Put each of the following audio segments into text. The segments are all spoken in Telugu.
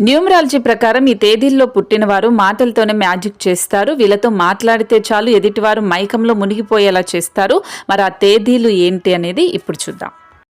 న్యూమరాలజీ ప్రకారం ఈ తేదీల్లో పుట్టినవారు మాటలతోనే మ్యాజిక్ చేస్తారు. వీళ్ళతో మాట్లాడితే చాలు ఎదుటివారు మైకంలో మునిగిపోయేలా చేస్తారు. మరి ఆ తేదీలు ఏంటి అనేది ఇప్పుడు చూద్దాం.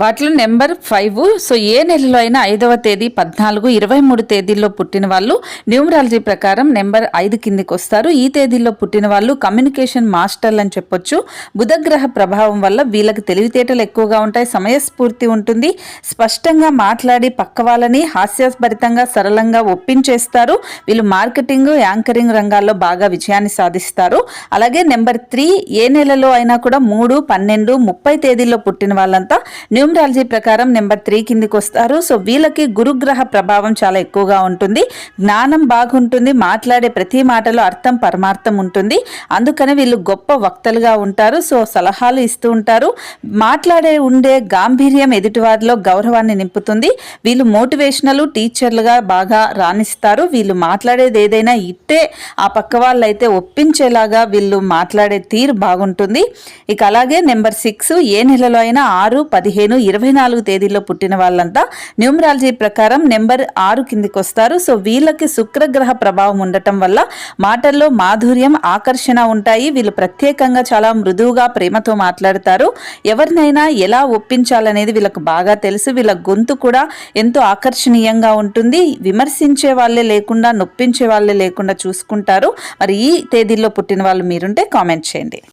వాటిలో నెంబర్ ఫైవ్. సో ఏ నెలలో అయినా ఐదవ తేదీ పద్నాలుగు ఇరవై మూడు తేదీల్లో పుట్టిన వాళ్ళు న్యూమరాలజీ ప్రకారం నెంబర్ ఐదు కిందికి వస్తారు. ఈ తేదీల్లో పుట్టిన వాళ్ళు కమ్యూనికేషన్ మాస్టర్లు అని చెప్పొచ్చు. బుధగ్రహ ప్రభావం వల్ల వీళ్ళకి తెలివితేటలు ఎక్కువగా ఉంటాయి సమయస్ఫూర్తి ఉంటుంది. స్పష్టంగా మాట్లాడి పక్క వాళ్ళని హాస్యాస్భరితంగా సరళంగా ఒప్పించేస్తారు. వీళ్ళు మార్కెటింగ్ యాంకరింగ్ రంగాల్లో బాగా విజయాన్ని సాధిస్తారు. అలాగే నెంబర్ త్రీ ఏ నెలలో అయినా కూడా మూడు పన్నెండు ముప్పై తేదీల్లో పుట్టిన వాళ్ళంతా న్యూ న్యూమరాలజీ ప్రకారం నెంబర్ త్రీ కిందికి వస్తారు. సో వీళ్ళకి గురుగ్రహ ప్రభావం చాలా ఎక్కువగా ఉంటుంది. జ్ఞానం బాగుంటుంది. మాట్లాడే ప్రతి మాటలో అర్థం పరమార్థం ఉంటుంది. అందుకని వీళ్ళు గొప్ప వక్తలుగా ఉంటారు. సో సలహాలు ఇస్తూ ఉంటారు. మాట్లాడే ఉండే గాంభీర్యం ఎదుటివారిలో గౌరవాన్ని నింపుతుంది. వీళ్ళు మోటివేషనల్ టీచర్లుగా బాగా రాణిస్తారు. వీళ్ళు మాట్లాడేది ఏదైనా ఇట్టే ఆ పక్క వాళ్ళైతే ఒప్పించేలాగా వీళ్ళు మాట్లాడే తీరు బాగుంటుంది. ఇక అలాగే నెంబర్ సిక్స్ ఏ నెలలో అయినా ఆరు పదిహేను ఇరవై నాలుగు తేదీల్లో పుట్టిన వాళ్ళంతా న్యూమరాలజీ ప్రకారం నెంబర్ ఆరు కిందికి వస్తారు. సో వీళ్ళకి శుక్రగ్రహ ప్రభావం ఉండటం వల్ల మాటల్లో మాధుర్యం ఆకర్షణ ఉంటాయి. వీళ్ళు ప్రత్యేకంగా చాలా మృదువుగా ప్రేమతో మాట్లాడతారు. ఎవరినైనా ఎలా ఒప్పించాలనేది వీళ్ళకు బాగా తెలుసు. వీళ్ళ గొంతు కూడా ఎంతో ఆకర్షణీయంగా ఉంటుంది. విమర్శించే వాళ్ళే లేకుండా నొప్పించే వాళ్ళే లేకుండా చూసుకుంటారు. మరి ఈ తేదీల్లో పుట్టిన వాళ్ళు మీరుంటే కామెంట్ చేయండి.